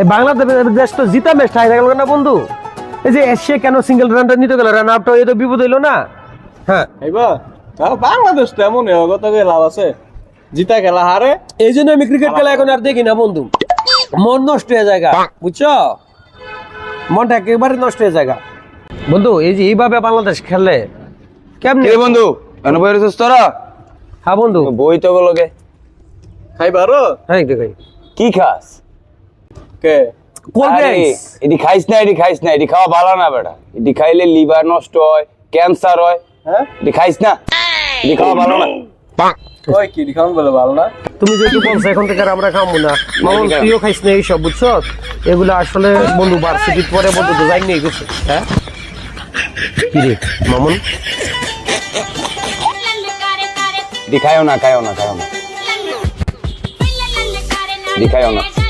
এই বাংলাদেশ তো জিতা ম্যাচ ঠাই গেল না বন্ধু? এই যে এসে কেন সিঙ্গেল রানটা নিতে গেল? রান আউটটা এই তো বিপদ হইল না? হ্যাঁ। এইবা তাও বাংলাদেশ তো এমন কত লাভ আছে। জিতা খেলা হারে। এই জন্য আমি ক্রিকেট খেলা এখন আর দেখি না বন্ধু। মন নষ্ট হয়ে জায়গা বুঝছ? মনটা একেবারে নষ্ট হয়ে জায়গা। বন্ধু এই যে এইভাবে বাংলাদেশ খেললে কেমনি? বন্ধু? কেন বই রেছিস তোরা? হ্যাঁ বন্ধু। বই তো গুলোকে খাইবারো হ্যাঁ একটু খাই। কি খাস? কে কোল্ড আরে, ড্রিঙ্কস এটি খাইস না এটি খাইস না এটি খাওয়া ভালো না বেটা। এটি খাইলে লিভার নষ্ট হয় ক্যান্সার হয়। হ্যাঁ? এটি খাইস না এটি খাওয়া ভালো না। কই কি খাওয়ান বলে ভালো না? তুমি যেহেতু বলছো এখন থেকে আর আমরা খাব না। মামন তুইও খাইস না এইসব বুঝছ? এগুলো আসলে বন্ধু ভার্সিটির পরে বন্ধু তো যাই নিয়ে গেছে হ্যাঁ? কি রে মামন? এটি না না না। না।